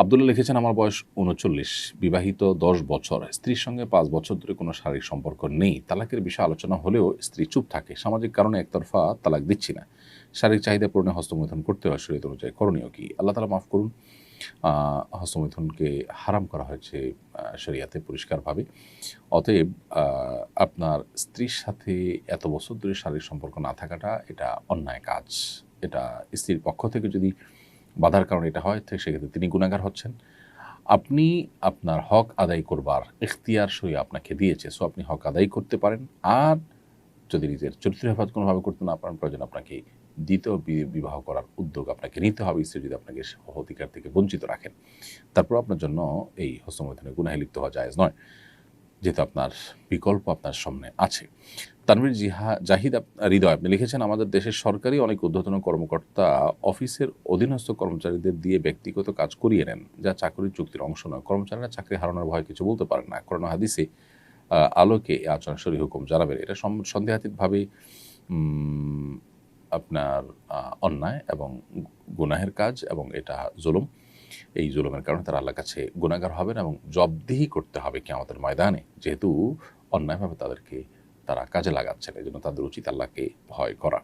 আবদুল্লাহ লিখেছেন, আমার বয়স উনচল্লিশ, বিবাহিত দশ বছর। স্ত্রীর সঙ্গে পাঁচ বছর ধরে কোনো শারীরিক সম্পর্ক নেই। তালাকের বিষয়ে আলোচনা হলেও স্ত্রী চুপ থাকে। সামাজিক কারণে একতরফা তালাক দিচ্ছি না। শারীরিক চাহিদা পূরণে হস্তমৈথুন করতে হয়। শরীর অনুযায়ী করণীয় কি? আল্লাহ তালা মাফ করুন হস্তমৈথুনকে হারাম করা হয়েছে শরিয়াতে পরিষ্কারভাবে। অতএব আপনার স্ত্রীর সাথে এত বছর ধরে শারীরিক সম্পর্ক না থাকাটা এটা অন্যায় কাজ। এটা স্ত্রীর পক্ষ থেকে যদি বাধার কারণে এটা হয় সেক্ষেত্রে তিনি গুণাগার হচ্ছেন। আপনি আপনার হক আদায় করবার এখতিয়ার সই আপনাকে দিয়েছে, সো আপনি হক আদায় করতে পারেন। আর যদি নিজের চরিত্র হেফাজত কোনোভাবে করতে না পারেন, প্রয়োজন আপনাকে দ্বিতীয় বিবাহ করার উদ্যোগ আপনাকে নিতে হবে, স্ত্রী যদি আপনাকে অধিকার থেকে বঞ্চিত রাখেন। তারপর আপনার জন্য এই হস্তমৈথুনে গুনাহে লিপ্ত হওয়া জায়েজ নয়। যেহেতু আপনার বিকল্প আপনার সামনে আছে। তানভীর জিহা, জাহিদ হৃদয়, আপনি লিখেছেন, আমাদের দেশের সরকারি অনেক ঊর্ধ্বতন কর্মকর্তা অফিসের অধীনস্থ কর্মচারীদের দিয়ে ব্যক্তিগত কাজ করিয়ে নেন, যা চাকরির চুক্তির অংশ নয়। কর্মচারীরা চাকরি হারানোর ভয় কিছু বলতে পারেন না। করোনা হাদিসে আলোকে এই আচরণ সরি হুকুম জানাবেন। এটা সন্দেহাতীতভাবে আপনার অন্যায় এবং গুনাহের কাজ এবং এটা জুলুম। এই জুলুমের কারণে তারা আল্লাহর কাছে গুণাগার হবেন এবং জবদিহি করতে হবে কি আমাদের ময়দানে, যেহেতু অন্যায়ভাবে তাদেরকে তারা কাজে লাগাচ্ছেন এই জন্য তাদের উচিত আল্লাহকে ভয় করা।